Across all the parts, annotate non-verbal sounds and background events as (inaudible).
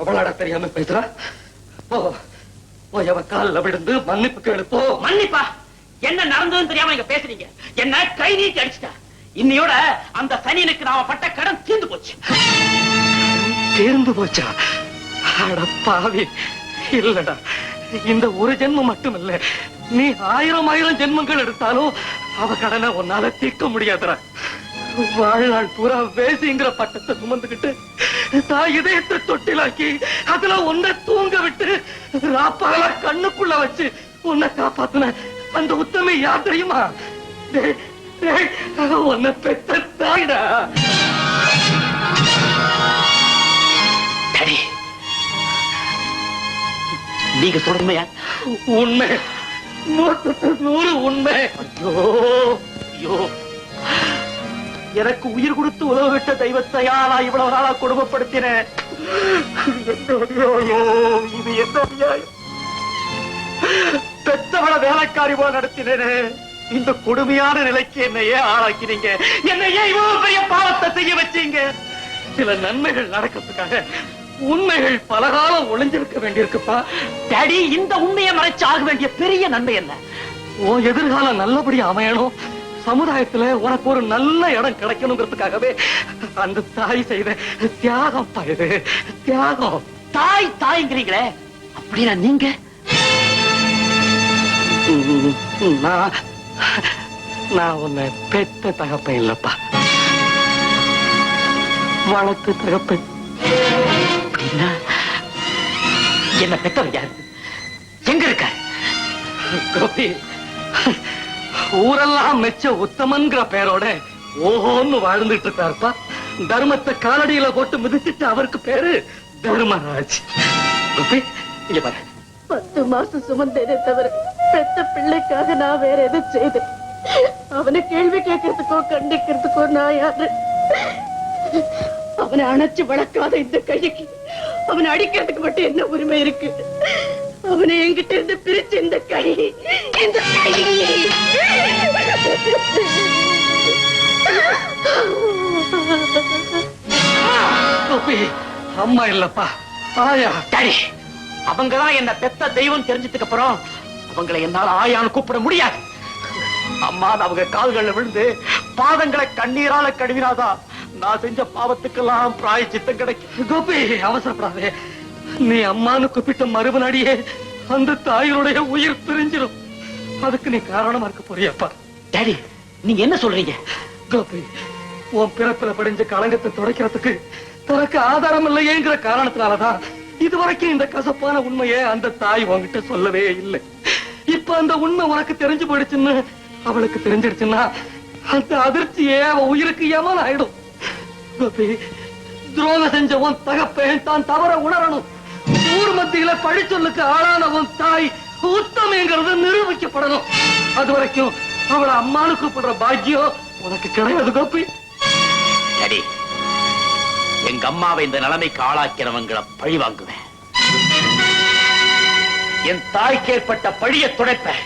அவளாட தெரியாம பேசுறா? போ போய் அவ காலில் விழுந்து மன்னிப்பு கேளு போ மன்னிப்பா. என்ன நடந்ததுன்னு தெரியாம நீங்க பேசுறீங்க. என்ன கை நீட்டி அடிச்சிட்டா. இன்னையோட அந்த சனியனுக்கு நாம பட்ட கடன் தீர்ந்து போச்சு. தேர்ந்து போச்சா? அட பாவி. இல்லடா. இந்த ஒரு ஜென்மம் மட்டும் இல்ல நீ ஆயிரம் ஆயிரம் ஜென்மங்கள் எடுத்தாலும் அவ கடனை உன்னால தீர்க்க முடியாதுடா. வாழ்நாள் பூரா வேசிங்கிற பட்டத்தை சுமந்துக்கிட்டு தாய் இதயத்தை தொட்டிலாக்கி அதுல உன்னை தூங்க விட்டு ராப்பால கண்ணுக்குள்ள வச்சு உன்னை காப்பாத்துன அந்த உத்தமை யார் தெரியுமா? உன்னை பெத்த தாய்டா. நீங்க சொல்றமையா உண்மை. நூறு உண்மை. ஐயோ ஐயோ. எனக்கு உயிர் கொடுத்து உதவ விட்ட யாரா இவ்வளவு நாளா கொடுமைப்படுத்தினேன் இது என்ன பெத்தவள வேலைக்காரி போல நடத்தினேனே. இந்த கொடுமையான நிலைக்கு என்னையே ஆளாக்கினீங்க? என்னையே இவ்வளவு பெரிய பாவத்தை செய்ய வச்சீங்க? சில நன்மைகள் நடக்கிறதுக்காக உண்மைகள் பலகாலம் ஒளிஞ்சிருக்க வேண்டியிருக்குப்பா. டேடி இந்த உண்மையை மறைச்சு ஆக வேண்டிய பெரிய நன்மை என்ன? உன் எதிர்காலம் நல்லபடியா அமையணும். சமுதாயத்துல உனக்கு ஒரு நல்ல இடம் கிடைக்கணுங்கிறதுக்காகவே அந்த தாய் செய்த தியாகம் இது. தியாகம். தாய் தாய்ங்கிறீங்களே. அப்படின்னா நீங்க? நான் நான் உன்னை பெத்த தகப்பன் இல்லப்பா. வளர்த்து தகப்பன். அப்படின்னா என்ன பெத்தவங்க யாரு? எங்க இருக்க? கோபி. ஊரெல்லாம் மெச்ச உத்தமன்கிற பேரோட ஓஹோன்னு வாழ்ந்துட்டு இருக்காருப்பா தர்மத்தை காலடியில போட்டு மிதிச்சிட்டு அவருக்கு பேரு தர்மராஜ். இங்க பாரு. பத்து மாசம் சுமந்தேனே தவிர பெத்த பிள்ளைக்காக நான் வேற எதை செய்தேன். அவனை கேள்வி கேட்கறதுக்கோ கண்டிக்கிறதுக்கோ நான் யாரு? அவனை அணைச்சு வளர்க்காத இந்த கைக்கு அவனை அடிக்கிறதுக்கு மட்டும் என்ன உரிமை இருக்கு? அவனை என்கிட்ட இருந்து பிரிச்சு இந்த கை இந்த கை கோபி அம்மா இல்லப்பா. ஆயா. டாடி அவங்கதான் என்ன பெத்த தெய்வம் தெரிஞ்சதுக்கு அப்புறம் அவங்களை என்னால ஆயான்னு கூப்பிட முடியாது. அம்மா அவங்க கால்கள்ல விழுந்து பாதங்களை கண்ணீரால கழுவினாதான் நான் செஞ்ச பாவத்துக்கெல்லாம் பிராயச்சித்தம் கிடைக்கும். கோபி அவசரப்படாதே. நீ அம்மான்னு கூப்பிட்ட மறுபடியே அந்த தாயினுடைய உயிர் பிரிஞ்சிடும் அதுக்கு நீ காரணமா இருக்க போறியப்பா. டாடி நீங்க என்ன சொல்றீங்க? கோபி உன் பிறப்பில படிஞ்ச களங்கத்தை துடைக்கிறதுக்கு தனக்கு ஆதாரம் இல்லையேங்கிற காரணத்தினாலதான் இதுவரைக்கும் இந்த கசப்பான உண்மையை அந்த தாய் உன்கிட்ட சொல்லவே இல்லை. இப்ப அந்த உண்மை உனக்கு தெரிஞ்சு போயிடுச்சுன்னு அவளுக்கு தெரிஞ்சிடுச்சுன்னா அந்த அதிர்ச்சியே அவ உயிருக்கு ஏமன் ஆயிடும் கோபி துரோகம் செஞ்ச உன் தகப்பேன் தான் தவற உணரணும். ஊர் மத்தியில பழிச்சொல்லுக்கு ஆளான உன் தாய் உத்தமங்கிறது நிரூபிக்கப்படணும். அது வரைக்கும் அவளை அம்மானு கூப்பிடுற பாக்கியம் உனக்கு கிடையாது கோபி. டாடி எங்க அம்மாவை இந்த நிலைமைக்கு ஆளாக்கிறவங்களை பழி வாங்குவேன். என் தாய்க்கு ஏற்பட்ட பழிய துடைப்பேன்.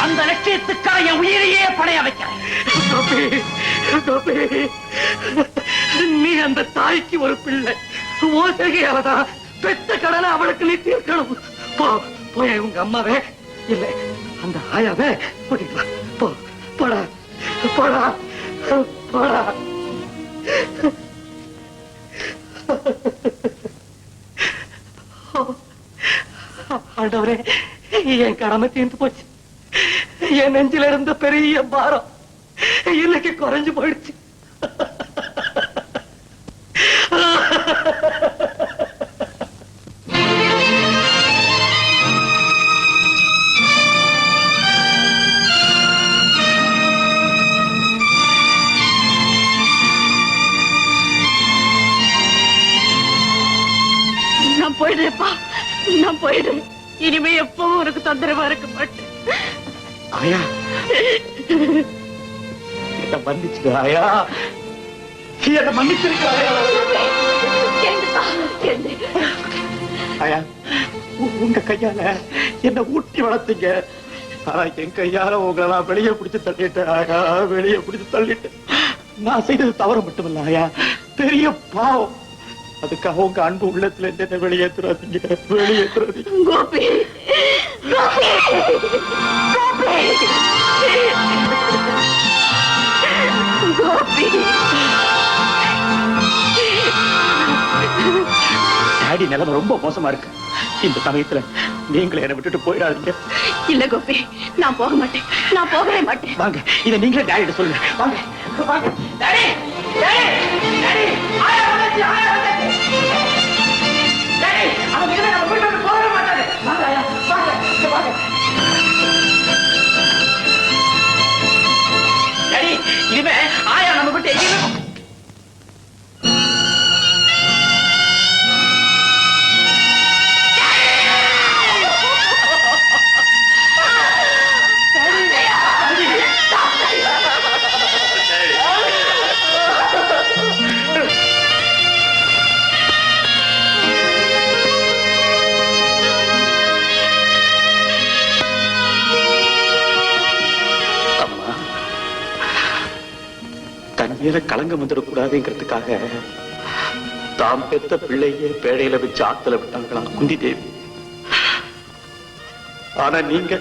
அந்த லட்சியத்துக்காக என் உயிரையே பணைய வைக்கிறேன். நீ அந்த தாய்க்கு ஒரு பிள்ளை. ஓசகையாலதான் பெத்த கடனை அவளுக்கு நீ தீர்க்கணும். போ போய் உங்க அம்மாவே. இல்ல. அந்த ஆயாவே கூட்டிட்டு வா. போ போடா போடா போடா. ஆண்டவரே என் கடமை தீர்ந்து போச்சு. என் நெஞ்சில இருந்த பெரிய பாரம் இன்னைக்கு குறைஞ்சு போயிடுச்சு. போயிடுறேன் இனிமே எப்பவும் உனக்கு தொந்தரவா இருக்க மாட்டேன். ஆயா. என்ன ஆயா. என்ன மன்னிச்சிருக்க ஆயா? உங்க கையால என்ன ஊட்டி வளர்த்தீங்க. ஆனா என் கையால உங்களை நான் வெளியே பிடிச்சு தள்ளிட்டேன் ஆயா. வெளியே பிடிச்சு தள்ளிட்டேன். நான் செய்தது தவறு மட்டுமில்ல ஆயா. பெரிய பாவம். அதுக்காக உங்க அன்பு உள்ளத்துல இருந்து என்ன வெளியேற்றுறாதீங்க வெளியேற்றுறாதீங்க கோபி. டாடி நிலைமை ரொம்ப மோசமா இருக்கு. இந்த சமயத்துல நீங்களே என்னை விட்டுட்டு போயிடாதீங்க. இல்ல கோபி நான் போக மாட்டேன். நான் போகவே மாட்டேன். வாங்க இதை நீங்களே டாடிட்ட சொல்லுங்க. வாங்க வாங்க. Daddy daddy daddy. ஆயா வந்துச்சு ஆயா வந்துச்சு ஆயா மேல களங்கம் வந்துடக்கூடாதுங்கிறதுக்காக தாம் பெத்த பிள்ளையே பேழையில வச்சு ஆத்துல விட்டாங்களாம் குந்தி தேவி ஆனா நீங்க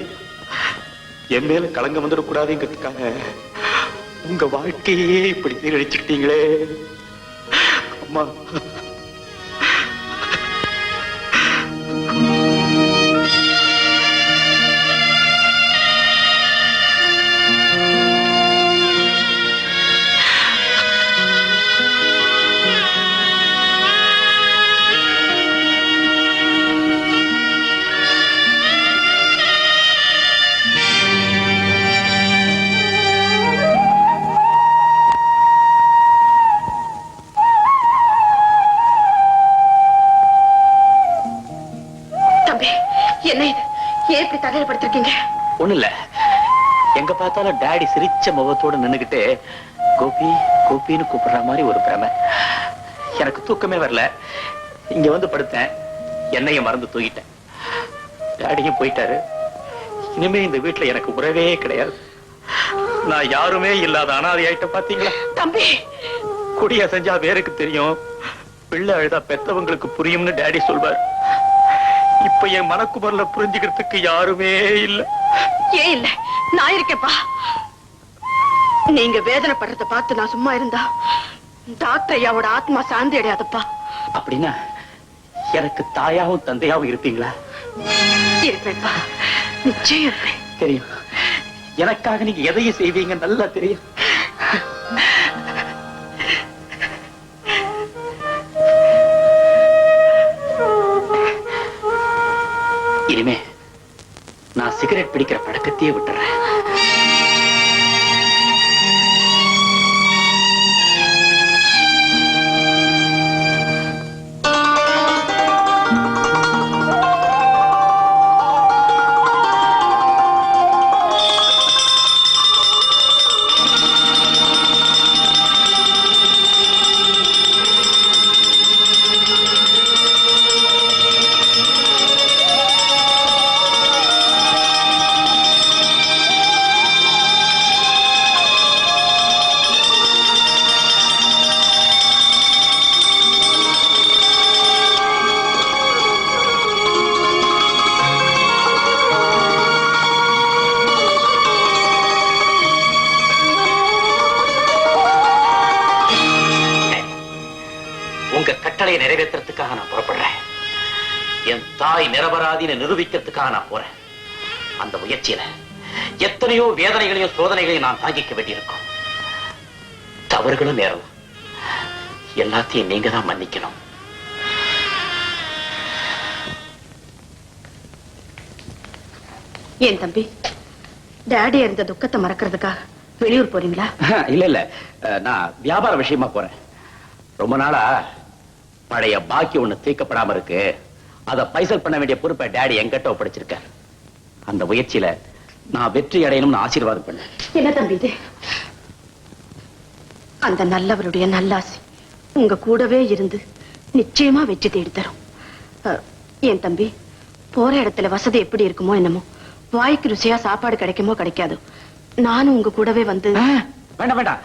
என் மேல களங்கம் வந்துடக்கூடாதுங்கிறதுக்காக உங்க வாழ்க்கையே இப்படி சீரழிச்சுட்டீங்களே அம்மா என்ன? இது ஏன் இப்படி தலையில படுத்திருக்கீங்க ஒண்ணு இல்ல எங்க பார்த்தாலும் டாடி சிரிச்ச முகத்தோட நின்னுகிட்டு கோபி கோபின்னு கூப்பிடுற மாதிரி ஒரு பிரமை. எனக்கு தூக்கமே வரல. இங்க வந்து படுத்தேன். என்னையும் மறந்து தூங்கிட்டேன். டாடியும் போயிட்டாரு. இனிமே இந்த வீட்டுல எனக்கு உறவே கிடையாது. நான் யாருமே இல்லாத அனாதை ஆயிட்ட பாத்தீங்களா? தம்பி! குடிய செஞ்சா வேருக்கு தெரியும். பிள்ளை அழுதா பெத்தவங்களுக்கு புரியும்னு டாடி சொல்வார். இப்ப என் மனக்குமரல புரிஞ்சுக்கிறதுக்கு யாருமே இல்ல. ஏன் இல்ல. நான் இருக்கேன்ப்பா. நீங்க வேதனைப்படுறத பார்த்து நான் சும்மா இருந்தா டாக்டர் ஐயாவோட ஆத்மா சாந்தி அடையாதப்பா. அப்படின்னா எனக்கு தாயாவும் தந்தையாவும் இருப்பீங்களா? இருப்பேன்ப்பா. நிச்சயம் இருப்பேன். தெரியும். எனக்காக நீங்க எதையும் செய்வீங்க நல்லா தெரியும். இனிமே நான் சிகரெட் பிடிக்கிற பழக்கத்தையே விட்டுறேன். நிரூபிக்கிறதுக்காக நான் போறேன். அந்த முயற்சியில எத்தனையோ வேதனைகளையும் சோதனைகளையும் நான் தாங்கிக்க வேண்டியிருக்கும். தவறுகளும் நேரம். எல்லாத்தையும் நீங்க தான் மன்னிக்கணும். ஏன் தம்பி? டேடி இருந்த துக்கத்தை மறக்கிறதுக்காக வெளியூர் போறீங்களா? (laughs) இல்ல இல்ல. நான் வியாபார விஷயமா போறேன். ரொம்ப நாளா பழைய பாக்கி ஒண்ணு தீர்க்கப்படாம இருக்கு. அத பைசல் பண்ண வேண்டிய பொறுப்பை டேடி என்கிட்ட ஒப்படைச்சிருக்கார் அந்த முயற்சியில நான் வெற்றி அடையணும்னு ஆசீர்வாதம் பண்ணேன். என்ன தம்பி இது? அந்த நல்லவருடைய நல்லாசி உங்க கூடவே இருந்து நிச்சயமா வெற்றி தேடி தரும். அஹ், ஏன் தம்பி? போற இடத்துல வசதி எப்படி இருக்குமோ என்னமோ வாய்க்கு ருசியா சாப்பாடு கிடைக்குமோ கிடைக்காதோ. நானும் உங்க கூடவே வந்து வேண்டாம் வேண்டாம்.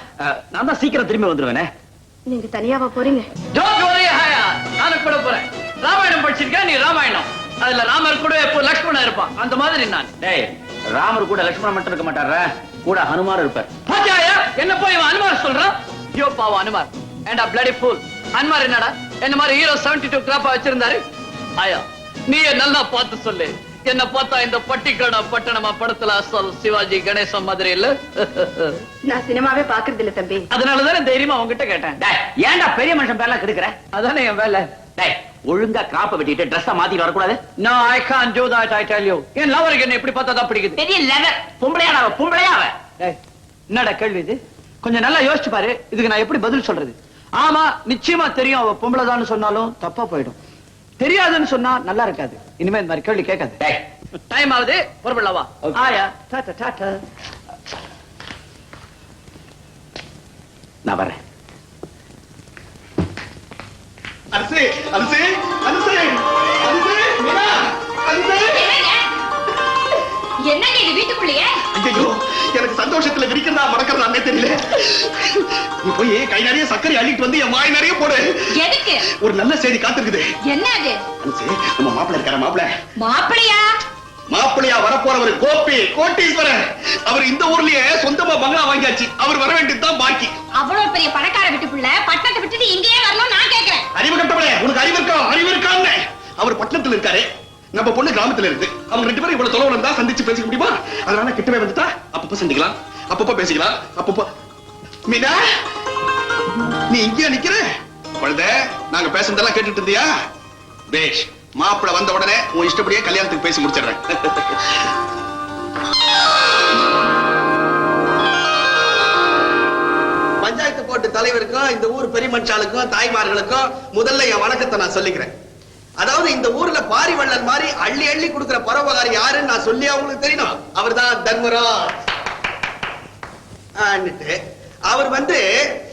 நான் தான் சீக்கிரம் திரும்பி வந்துருவேனே. நீங்க தனியாவா போறீங்க? Don't worry, Haya. நானும் கூட போறேன். ராமாயணம் படிச்சிருக்கேன் நீ ராமாயணம். அதுல ராமர் கூட இப்போ லக்ஷ்மணன் இருப்பான் அந்த மாதிரி நான். டேய் ராமர் கூட லட்சுமணன் மட்டும் இருக்க மாட்டாரா கூட ஹனுமார் இருப்பார். பாத்தியாயா? என்ன போய் இவன் அனுமார் சொல்றான் ஐயோ பாவம் அனுமார் ஏண்டா பிளடி ஃபூல் அனுமார் என்னடா? என்ன மாதிரி ஹீரோ 72 டூ கிராப்பா வச்சிருந்தாரு? ஆயா நீ நல்லா பார்த்து சொல்லு. என்ன பார்த்தா இந்த பட்டிக்கடா பட்டணமா படத்துல அசல் சிவாஜி கணேசன் மாதிரி இல்ல? நான் சினிமாவே பாக்குறது இல்ல தம்பி. அதனாலதானே தைரியமா உன்கிட்ட கேட்டேன். டேய் ஏன்டா பெரிய மனுஷன் பேர்லாம் கெடுக்கிற? அதானே என் வேலை. டேய் ஒழுங்கா கிராப்ப வெட்டிட்டு ட்ரெஸ்ஸ மாத்திட்டு வரக்கூடாது. No, I can't do that, I tell you. என் லவருக்கு என்ன இப்படி பார்த்தா தான் பிடிக்குது? பெரிய லெவல் பொம்பளையாடா அவ, பொம்பளையா அவ. என்னடா கேள்வி இது? கொஞ்சம் நல்லா யோசிச்சு பாரு இதுக்கு நான் எப்படி பதில் சொல்றது? ஆமா நிச்சயமா தெரியும் அவ பொம்பளைதான்னு சொன்னாலும் தப்பா போயிடும். தெரியாதுன்னு சொன்னா நல்லா இருக்காது. இனிமே இந்த மாதிரி கேள்வி கேட்காது. டைம் ஆகுது பொறுப்பில்லவா. ஆயா டாட்டா டாட்டா. நான் வரேன் அரசு அரசு அரசு அரசு மீனா அரசு. என்னங்க இது வீட்டுக்குள்ளேயே? ஐயோ எனக்கு சந்தோஷத்துல விரிக்கிறதா மறக்கிறதானே தெரியல. நீ போய் கை நிறைய சர்க்கரை அள்ளிட்டு வந்து என் வாய் நிறைய போடு. எதுக்கு? ஒரு நல்ல செய்தி காத்திருக்குது. என்ன அது நம்ம மாப்பிள்ள இருக்கார மாப்பிள்ள? மாப்பிளையா மாப்பிள்ளையா வரப்போறவர் கோபி கோட்டீஸ்வரர் அவர் இந்த ஊர்லயே சொந்தமா பங்களா வாங்கியாச்சு. அவர் வர வேண்டியதுதான் பாக்கி. அவ்வளவு பெரிய பணக்கார வீட்டுக்குள்ள பட்டணத்தை விட்டுட்டு இங்கேயே வரணும் நான் கேக்குறேன். அறிவு கட்டவளே உனக்கு அறிவு இருக்கா? அறிவு இருக்கான்னு. அவர் பட்டணத்துல இருக்காரு. நம்ம பொண்ணு கிராமத்துல இருக்கு. அவங்க ரெண்டு பேரும் இவ்வளவு தொலைவுல இருந்தா சந்திச்சு பேசிக்க முடியுமா? அதனால கிட்டவே வந்துட்டா அப்பப்ப சந்திக்கலாம். அப்பப்ப பேசிக்கலாம். அப்பப்ப மீனா நீ இங்கேயா நிக்கிற? குழந்தை நாங்க பேசுனதெல்லாம் கேட்டுட்டு இருந்தியா? பேஷ் மாப்பிள்ள வந்த உடனே உன் இஷ்டப்படியே கல்யாணத்துக்கு பேசி முடிச்சிடுறேன். பஞ்சாயத்து போட்டு தலைவருக்கும் இந்த ஊர் பெரிய மனுஷாளுக்கும் தாய்மார்களுக்கும் முதல்ல என் வணக்கத்தை நான் சொல்லிக்கிறேன். அதாவது இந்த ஊர்ல பாரி வள்ளல் மாதிரி அள்ளி அள்ளி கொடுக்கிற பரோபகாரி யாருன்னு நான் சொல்லி அவங்களுக்கு தெரியணும் அவர்தான் தர்மராஜ். அவர் வந்து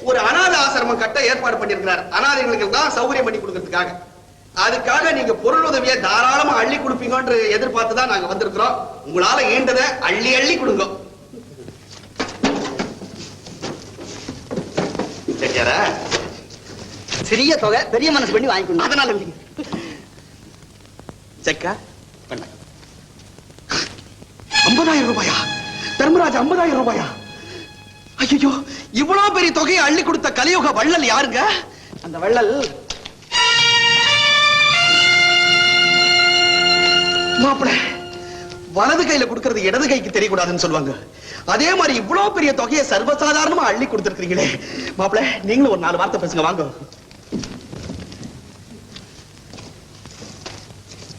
ஒரு அனாத ஆசிரமம் கட்ட ஏற்பாடு பண்ணியிருக்கிறார். அனாதைகளுக்கு தான் சௌகரியம் பண்ணி கொடுக்கறதுக்காக. அதுக்காக நீங்க பொருள் உதவியை தாராளமா அள்ளி கொடுப்பீங்கன்னு எதிர்பார்த்து தான் நாங்க வந்திருக்கிறோம். உங்களால ஈண்டதை அள்ளி அள்ளி கொடுங்க. சிறிய தொகை பெரிய மனசு பண்ணி வாங்கிக்கணும். அதனால செக்கா பண்ண. ஐம்பதாயிரம் ரூபாயா? தர்மராஜ் ஐம்பதாயிரம் ரூபாயா? ஐயோ இவ்வளவு பெரிய தொகையை அள்ளி கொடுத்த கலியுக வள்ளல் யாருங்க? அந்த வள்ளல் மாப்பிள வலது கையில கொடுக்கறது இடது கைக்கு தெரியக்கூடாதுன்னு சொல்லுவாங்க. அதே மாதிரி இவ்வளவு பெரிய தொகையை சர்வசாதாரணமா அள்ளி கொடுத்திருக்கீங்களே மாப்பிள நீங்களும் ஒரு நாலு வார்த்தை பேசுங்க வாங்க.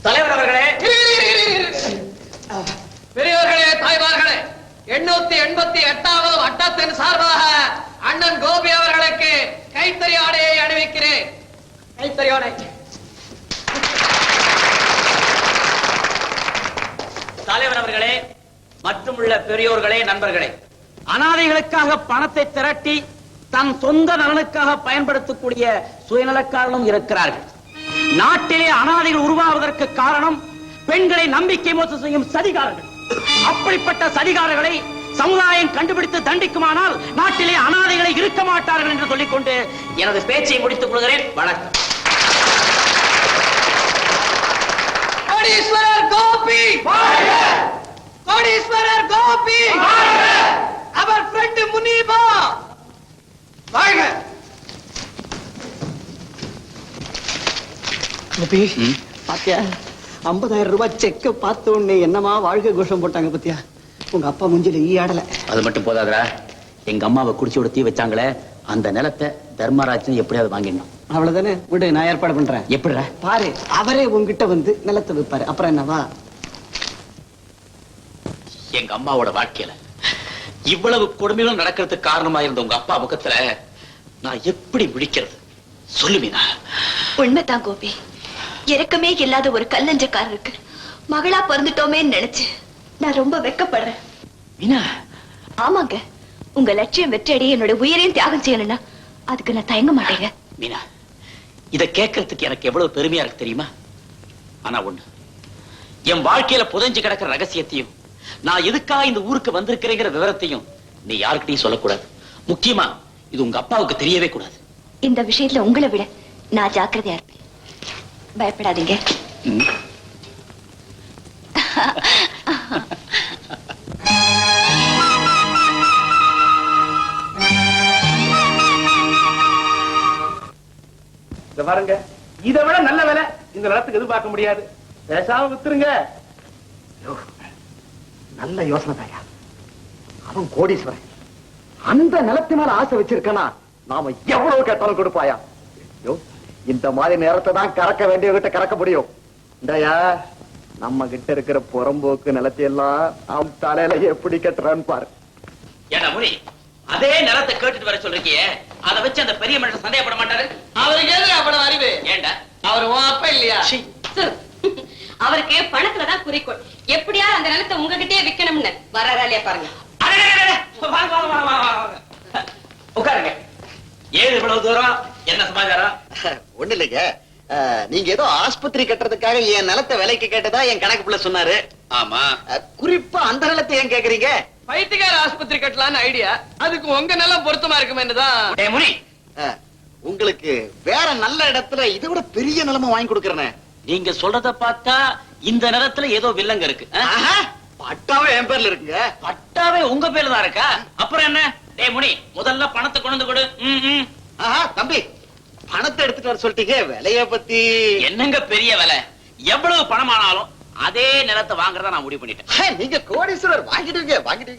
தலைவர் அவர்களே பெரியவர்களே தாய்மார்களே எண்ணூத்தி எண்பத்தி எட்டாவது வட்டத்தின் சார்பாக அண்ணன் கோபி அவர்களுக்கு கைத்தறி ஆடையை அணிவிக்கிறேன். கைத்தறி ஆடை. தலைவர் அவர்களே மற்றும் உள்ள பெரியோர்களே நண்பர்களே அனாதைகளுக்காக பணத்தை திரட்டி தன் சொந்த நலனுக்காக பயன்படுத்தக்கூடிய சுயநலக்காரனும் இருக்கிறார்கள். நாட்டிலே அனாதைகள் உருவாவதற்கு காரணம் பெண்களை நம்பிக்கை மோசம் செய்யும் சதிகாரர்கள். அப்படிப்பட்ட சதிகாரர்களை சமுதாயம் கண்டுபிடித்து தண்டிக்குமானால் நாட்டிலே அனாதைகளை இருக்க மாட்டார்கள் என்று சொல்லிக்கொண்டு எனது பேச்சை முடித்துக் கொள்கிறேன். வணக்கம் கோடீஸ்வரர் கோபி! கோடீஸ்வரர் கோபி! அவர் ஃப்ரெண்ட் முனீபா! வாழ்க கோபி பாத்தியா? ஐம்பதாயிரம் ரூபாய் செக்க பார்த்த உடனே என்னமா வாழ்க்கை கோஷம் போட்டாங்க பாத்தியா? உங்க அப்பா முஞ்சில ஈ ஆடல. அது மட்டும் போதாதா எங்க அம்மாவை குடிச்சு விட தீ வச்சாங்களே அந்த நிலத்தை தர்மராஜன் எப்படியாவது வாங்கிடணும். அவ்வளவுதானே? விடு நான் ஏற்பாடு பண்றேன். எப்படிடா? பாரு அவரே உங்ககிட்ட வந்து நிலத்தை விற்பாரு அப்புறம் என்னவா? எங்க அம்மாவோட வாழ்க்கையில. இவ்வளவு கொடுமைகளும் நடக்கிறதுக்கு காரணமா இருந்த உங்க அப்பா முகத்துல நான் எப்படி விழிக்கிறது சொல்லுமீனா உண்மைதான் கோபி. இறக்கமே இல்லாத ஒரு கல்லஞ்சக்காரருக்கு மகளா பிறந்துட்டோமேன்னு நினைச்சு நான் ரொம்ப வெக்கப்படுறேன். மீனா. ஆமாங்க. உங்க லட்சியம் வெற்றி என்னோட உயிரையும் தியாகம் செய்யணும்னா அதுக்கு நான் தயங்க மாட்டேங்க. மீனா இத கேட்கறதுக்கு எனக்கு எவ்வளவு பெருமையா இருக்கு தெரியுமா? ஆனா ஒண்ணு. என் வாழ்க்கையில புதைஞ்சு கிடக்கிற ரகசியத்தையும் நான் எதுக்காக இந்த ஊருக்கு வந்திருக்கிறேங்கிற விவரத்தையும் நீ யாருக்கிட்டையும் சொல்லக்கூடாது. முக்கியமா இது உங்க அப்பாவுக்கு தெரியவே கூடாது. இந்த விஷயத்துல உங்களை விட நான் ஜாக்கிரதையா இருப்பேன். பயப்படாதீங்க. இத பாருங்க. இதை விட நல்ல விலை. இந்த நிலத்துக்கு எதிர்பார்க்க முடியாது. பேசாம வித்துருங்க. நல்ல யோசனை தாயா அவன் கோடீஸ்வரன். அந்த நிலத்து மேல ஆசை வச்சிருக்கனா நாம எவ்வளவு கேட்டாலும் கொடுப்பாயா? யோ இந்த மாதிரி நேரத்தை தான் கறக்க வேண்டியவகிட்ட கறக்க முடியும். இந்தாயா நம்ம கிட்ட இருக்கிற புறம்போக்கு நிலத்தை எல்லாம் அவன் தலையில எப்படி கட்டுறான்னு பாரு. ஏண்டா முனி அதே நிலத்தை கேட்டுட்டு வர சொல்றீங்க அதை வச்சு அந்த பெரிய மனுஷன் சந்தேகப்பட மாட்டாரு? அவருக்கு எதிர அவ்வளவு அறிவு? ஏண்டா? அவர் அப்பா இல்லையா? அவருக்கு பணத்துலதான் குறிக்கோள். எப்படியாவது அந்த நிலத்தை உங்ககிட்டயே விக்கணும்னு. வராரா இல்லையா பாருங்க. உட்காருங்க. ஏது இவ்வளவு தூரம்? என்ன சமாச்சாரம்? ஒண்ணு இல்லைங்க. நீங்க ஏதோ ஆஸ்பத்திரி கட்டுறதுக்காக என் நிலத்தை விலைக்கு கேட்டதா என் கணக்கு பிள்ளை சொன்னாரு. ஆமா. குறிப்பா அந்த நிலத்தை ஏன் கேக்குறீங்க? பைத்தியக்கார ஆஸ்பத்திரி கட்டலான்னு ஐடியா அதுக்கு உங்க நிலம் பொருத்தமா இருக்குமேன்னுதான் முனி. அஹ், உங்களுக்கு வேற நல்ல இடத்துல இதை விட பெரிய நிலமா வாங்கி கொடுக்கறேனே. நீங்க சொல்றத பார்த்தா இந்த நிலத்துல ஏதோ வில்லங்க இருக்கு. பட்டாவே என் பேர்ல இருக்குங்க. பட்டாவே உங்க பேர்ல தான் இருக்கா? அப்புறம் என்ன? டேய் முனி முதல்ல பணத்தை கொண்டு கொடு. ஆஹா, தம்பி பணத்தை எடுத்துட்டு வர சொல்லிட்டீங்க. விலைய பத்தி. என்னங்க பெரிய விலை? எவ்வளவு பணமானாலும் அதே நிலத்தை வாங்குறதா நான் முடிவு பண்ணிட்டேன். நீங்க கோடீஸ்வரர் வாங்கிடுவீங்க வாங்கிடுவீங்க.